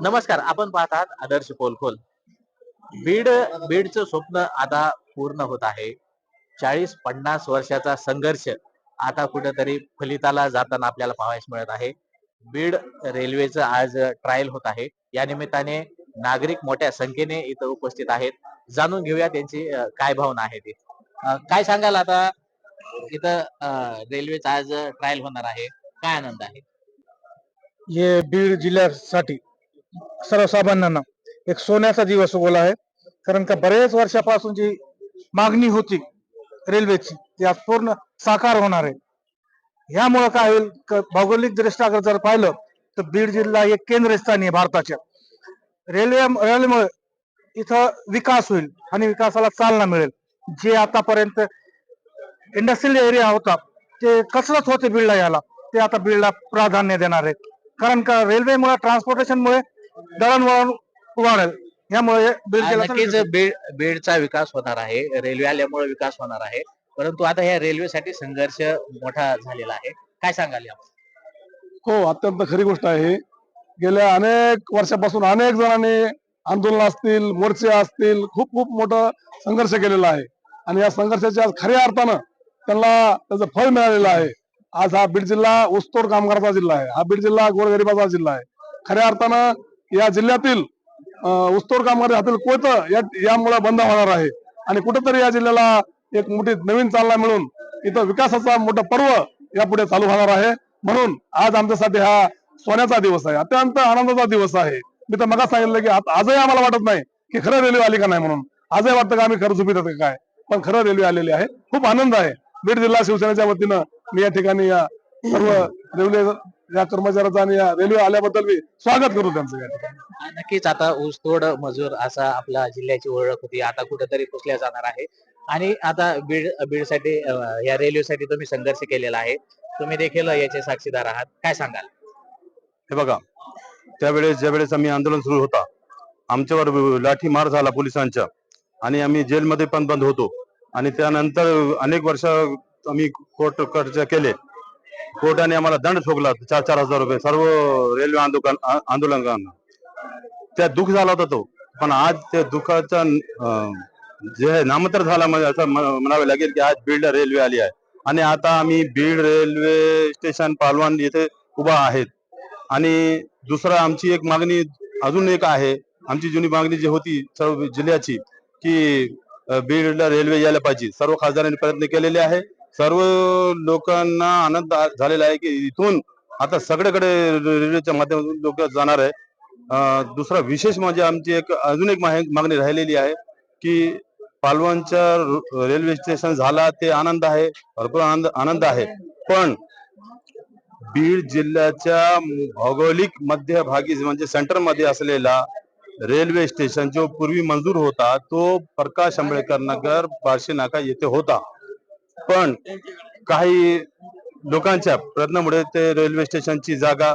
नमस्कार आपण पाहत आहात आदर्श पोलखोल बीड बीडचं स्वप्न आता पूर्ण होत आहे. चाळीस पन्नास वर्षाचा संघर्ष आता कुठेतरी फलिताला जाताना आपल्याला पाहायस मिळत आहे. बीड रेल्वेचं आज ट्रायल होत आहे. या निमित्ताने नागरिक मोठ्या संख्येने इथं उपस्थित आहेत. जाणून घेऊया त्यांची काय भावना आहे ती. काय सांगाल आता? इथं रेल्वेचं रेल्वेचा आज ट्रायल होणार आहे. काय आनंद आहे? हे बीड जिल्ह्यासाठी सर्वसामान्यांना. एक सोन्याचा दिवस उगवला आहे. कारण का बरेच वर्षापासून जी मागणी होती रेल्वेची ती आज पूर्ण साकार होणार आहे. यामुळं काय होईल? भौगोलिक दृष्ट्या अगर जर पाहिलं तर बीड जिल्हा एक केंद्रस्थानी आहे भारताच्या. रेल्वे रेल्वेमुळे इथं विकास होईल आणि विकासाला चालना मिळेल. जे आतापर्यंत इंडस्ट्रियल एरिया होता ते कसरत होते बीडला याला ते आता बीडला प्राधान्य देणार आहे कारण का रेल्वेमुळे ट्रान्सपोर्टेशनमुळे दळणवळण वाढेल. यामुळे बीड जिल्ह्याचा नक्कीच विकास बीड बीडचा विकास होणार आहे. रेल्वे आल्यामुळे विकास होणार आहे. परंतु आता ह्या रेल्वेसाठी संघर्ष मोठा झालेला आहे. काय सांगाल यावर? हो अत्यंत खरी गोष्ट आहे. गेल्या अनेक वर्षापासून अनेक जणांनी आंदोलन असतील मोर्चे असतील खूप खूप मोठा संघर्ष केलेला आहे. आणि या संघर्षाच्या आज खऱ्या अर्थानं त्यांना त्याचं फळ मिळालेलं आहे. आज हा बीड जिल्हा ऊसतोड कामगाराचा जिल्हा आहे. हा बीड जिल्हा गोरगरिबाचा जिल्हा आहे. खऱ्या अर्थानं या जिल्ह्यातील ऊसतोड कामगार हातील कोयत यामुळे बंद होणार आहे. आणि कुठेतरी या जिल्ह्याला एक मोठी नवीन चालना मिळून इथं विकासाचा मोठा पर्व यापुढे चालू होणार आहे. म्हणून आज आमच्यासाठी हा सोन्याचा दिवस आहे. अत्यंत आनंदाचा दिवस आहे. मी तर मगा सांगितलं की आजही आम्हाला वाटत नाही की खरं रेल्वे आली का नाही म्हणून. आजही वाटतं का आम्ही खरं झुपित काय. पण खरं रेल्वे आलेली आहे. खूप आनंद आहे. बीड जिल्हा शिवसेनेच्या वतीनं मी या ठिकाणी या सर्व रेल्वे या कर्मचाऱ्याचा आणि या रेल्वे आल्याबद्दल मी स्वागत करतो त्यांचं या ठिकाणी. नक्कीच आता ऊसतोड मजूर असा आपला जिल्ह्याची ओळख होती. आता कुठेतरी पुसल्या जाणार आहे. आणि आता बीड बीडसाठी अं, या रेल्वेसाठी तुम्ही संघर्ष केलेला आहे. तुम्ही देखील याचे साक्षीदार आहात. काय सांगाल? हे बघा त्यावेळेस ज्यावेळेस आम्ही आंदोलन सुरू होता आमच्यावर लाठी मार झाला पोलिसांच्या. आणि आम्ही जेलमध्ये पण बंद होतो. आणि त्यानंतर अनेक वर्ष आम्ही कोर्ट कर्ज केले. कोर्टाने आम्हाला दंड ठोकला चार चार हजार रुपये सर्व रेल्वे आंदोलन आंदोलकांना. त्या दुःख झाला होता तो पण आज त्या दुःखाचा अं, जे आहे नामतर झाला म्हणजे असं म्हणावे लागेल की आज बीड रेल्वे आली आहे. आणि आता आम्ही बीड रेल्वे स्टेशन पालवान येथे उभा आहेत. आणि दुसरा आमची एक मागणी अजून एक आहे आमची जुनी मागणी जी होती सर्व जिल्ह्याची की बीडला रेल्वे यायला पाहिजे. सर्व खासदारांनी प्रयत्न केलेले आहे. सर्व लोकांना आनंद झालेला आहे की इथून आता सगळ्याकडे रेल्वेच्या माध्यमातून लोक जाणार आहे. दुसरा विशेष म्हणजे आमची एक अजून एक मागणी राहिलेली आहे की पालवांच्या रेल्वे स्टेशन झाला ते आनंद आहे भरपूर आनंद आनंद आहे. पण बीड जिल्ह्याच्या भौगोलिक मध्यभागी म्हणजे सेंटरमध्ये असलेला रेल्वे स्टेशन जो पूर्वी मंजूर होता तो प्रकाश आंबेडकर नगर बार्शी नाका येथे होता. पण काही लोकांच्या प्रयत्नामुळे ते रेल्वे स्टेशनची जागा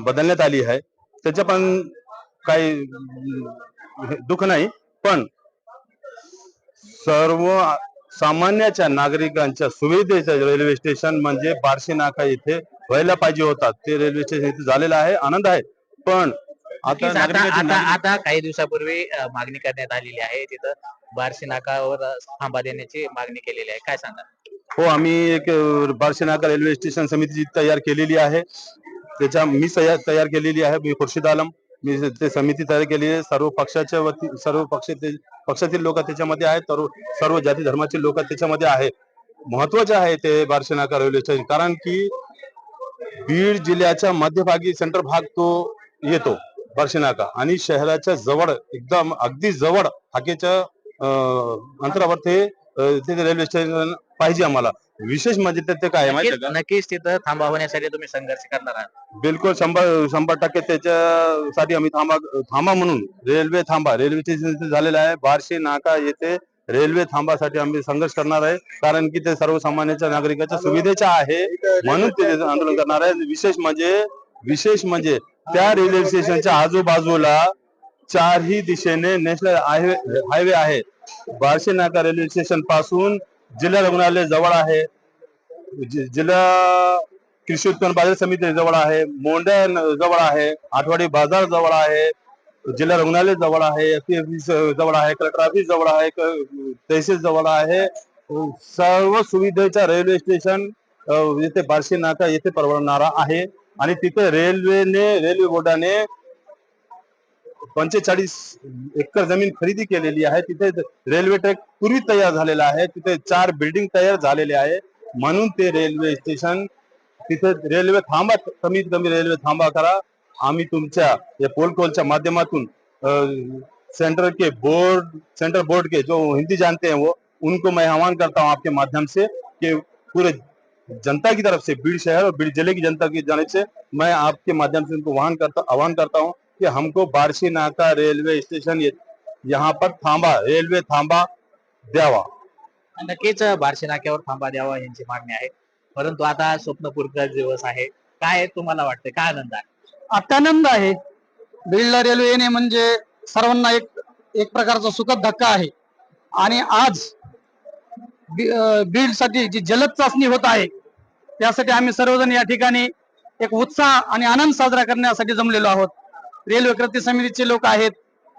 बदलण्यात आली आहे. त्याच्या पण काही दुःख नाही पण सर्व सामान्याच्या नागरिकांच्या सुविधेचं रेल्वे स्टेशन म्हणजे बार्शी नाका इथे व्हायला पाहिजे होता. ते रेल्वे स्टेशन इथे झालेलं आहे आनंद आहे. पण आता आता काही दिवसापूर्वी अं, मागणी करण्यात आलेली आहे. तिथं बार्शी नाकावर अं, थांबा देण्याची मागणी केलेली आहे. काय सांगाल? हो आम्ही एक अ, बार्शी नाका रेल्वे स्टेशन समिती तयार केलेली आहे. त्याच्या मी तयार तयार केलेली आहे. मी खुर्शीद आलम. मी ते समिती तयार केलेली आहे. सर्व पक्षाच्या वती सर्व पक्ष ते- पक्षातील लोक त्याच्यामध्ये आहेत. सर्व सर्व जाती धर्माचे लोक त्याच्यामध्ये आहेत. महत्त्वाचे आहे ते बार्शी नाका रेल्वे स्टेशन. कारण की बीड जिल्ह्याच्या मध्यभागी सेंटर भाग तो येतो. बार्शी नाका आणि शहराच्या जवळ एकदम अगदी जवळ हाकेच्या अंतरावर ते रेल्वे स्टेशन पाहिजे आम्हाला. विशेष म्हणजे ते- ते काय माहिती नक्कीच आहे का? नक्कीच तिथं थांबा होण्यासाठी तुम्ही संघर्ष करणार आहात. बिलकुल शंभर शंभर टक्के त्याच्यासाठी आम्ही थांबा थांबा म्हणून. रेल्वे थांबा. रेल्वे स्टेशन झालेलं आहे. बार्शी नाका येथे रेल्वे थांबासाठी आम्ही संघर्ष करणार आहे. कारण की ते सर्वसामान्यांच्या नागरिकाच्या सुविधेच्या आहे म्हणून ते आंदोलन करणार आहे. विशेष म्हणजे विशेष म्हणजे त्या रेल्वे स्टेशनच्या आजूबाजूला चारही दिशेने नॅशनल हायवे हायवे आहे. बार्शी नाका रेल्वे स्टेशनपासून जिल्हा रुग्णालय जवळ आहे. जिल्हा कृषी उत्पन्न बाजार समिती जवळ आहे. मोंड्या जवळ आहे. आठवडी बाजार जवळ आहे. जिल्हा रुग्णालय जवळ आहे. जवळ आहे. कलेक्टर ऑफिस जवळ आहे. तहसील जवळ आहे. सर्व सुविधेच्या रेल्वे स्टेशन येथे बार्शी नाका येथे परवडणारा आहे. तिथे रेल्वेने, रेल्वे बोर्डाने पंचेचाळीस एकर ज़मीन खरेदी केलेली आहे. तिथे रेल्वे ट्रॅक पूर्वी तयार आहे. तिथे चार बिल्डिंग तयार म्हणून ते रेल्वे स्टेशन तिथे रेल्वे थांबा, कमीत कमी रेल्वे थांबा करा. आम्ही तुमच्या या पोलकोलच्या माध्यमातून सेंटर के बोर्ड, सेंट्रल बोर्ड के जो हिंदी जानते हैं वो, उनको मैं आह्वान करता हूँ आपके माध्यम से कि पूरे जनता की तरफ से बीड़ शहर और बीड़ जिले की जनता की जाने से मैं आपके माध्यम से उनको आह्वान करता आह्वान करता हूँ कि हमको बार्शी नाका रेल्वे स्टेशन ये- यहाँ पर थांबा रेल्वे थांबा द्यावा। नक्कीच बार्शी नाक्यावर थांबा द्यावा यांची मागणी आहे. परंतु आता स्वप्नपूरचा दिवस आहे. काय तुम्हाला वाटतं काय आनंद आहे? अत्यानंद आहे. बीडला रेल्वे येणे म्हणजे सर्वांना एक एक प्रकारचा सुखद धक्का आहे. आणि आज बीडसाठी जी जलद चाचणी होत आहे त्यासाठी आम्ही सर्वजण या ठिकाणी एक उत्साह आणि आनंद साजरा करण्यासाठी जमलेलो आहोत. रेल्वे कृती समितीचे लोक आहेत.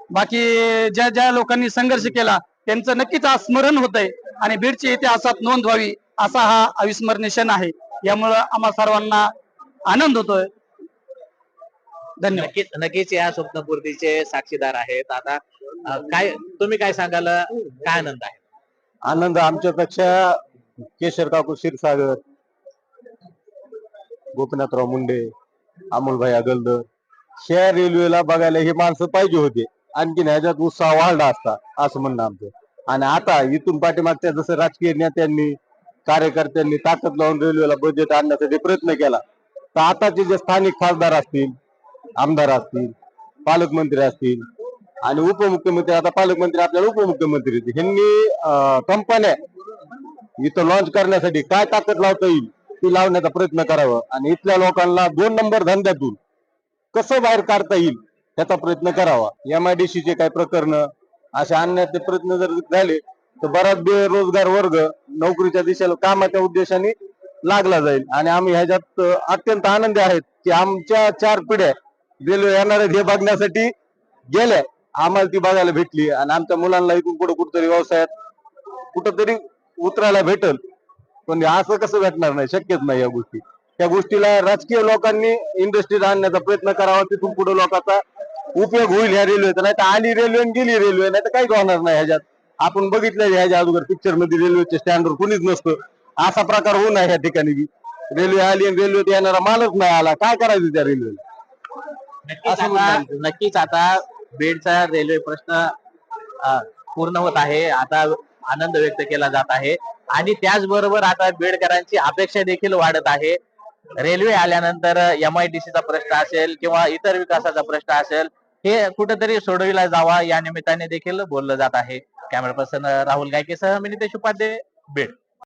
बाकी ज्या ज्या लोकांनी संघर्ष केला त्यांचं नक्कीच आज स्मरण होत आहे आणि बीडच्या इतिहासात नोंद व्हावी असा हा अविस्मरणीय क्षण आहे. यामुळं आम्हा सर्वांना आनंद होतोय. धन्यवाद. नक्कीच नक्कीच या स्वप्नपूर्तीचे साक्षीदार आहेत. आता काय तुम्ही काय सांगाल? काय आनंद आहे? आनंद आमच्यापेक्षा केशर काकू क्षीरसागर गोपीनाथराव मुंडे अमोलभाई अगलदर ह्या रेल्वेला बघायला हे माणसं पाहिजे होते. आणखीन ह्याच्यात उत्साह वाढला असता असं म्हणणं आमचं. आणि आता इथून पाठीमागच्या जसं राजकीय नेत्यांनी कार्यकर्त्यांनी ताकद लावून रेल्वेला बजेट आणण्यासाठी प्रयत्न केला तर आताचे जे स्थानिक खासदार असतील आमदार असतील पालकमंत्री असतील आणि उपमुख्यमंत्री आता पालकमंत्री आपल्याला उपमुख्यमंत्री आहेत. ह्यांनी कंपन्या इथं लॉन्च करण्यासाठी काय ताकद लावता येईल ती लावण्याचा प्रयत्न करावा. आणि इथल्या लोकांना दोन नंबर धंद्यातून कसं बाहेर काढता येईल त्याचा प्रयत्न करावा. एमआयडीसी चे काही प्रकरण असे आणण्याचे प्रयत्न जर झाले तर बराच बेरोजगार वर्ग नोकरीच्या दिशेला कामाच्या उद्देशाने लागला जाईल. आणि आम्ही ह्याच्यात अत्यंत आनंदी आहेत की आमच्या चार पिढ्या रेल्वे येणार हे बघण्यासाठी गेल्या आम्हाला ती बघायला भेटली आणि आमच्या मुलांना इथून पुढे कुठेतरी व्यवसायात कुठंतरी उतरायला भेटल. पण असं कसं भेटणार नाही? शक्यच नाही या गोष्टी. त्या गोष्टीला राजकीय लोकांनी इंडस्ट्रीत आणण्याचा प्रयत्न करावा तिथून पुढे लोकांचा उपयोग होईल ह्या रेल्वेचा नाही तर आली रेल्वे गेली रेल्वे नाही तर काहीच होणार नाही ह्याच्यात. आपण बघितलं ह्याच्या अगोदर पिक्चरमध्ये रेल्वेच्या स्टँडवर कुणीच नसतं. असा प्रकार होऊ नये ह्या ठिकाणी. रेल्वे आली आणि रेल्वेत येणारा मालच नाही आला. काय करायचं त्या रेल्वेला नक्कीच आता बीडचा रेल्वे प्रश्न पूर्ण होत आहे. आता आनंद व्यक्त केला जात आहे. आणि त्याचबरोबर आता बीडकरांची अपेक्षा देखील वाढत आहे. रेल्वे आल्यानंतर एम आय डी सी चा प्रश्न असेल किंवा इतर विकासाचा प्रश्न असेल हे कुठेतरी सोडविला जावा या निमित्ताने देखील बोललं जात आहे. कॅमेरा पर्सन राहुल गायकेसह मी नितेश उपाध्ये बीड.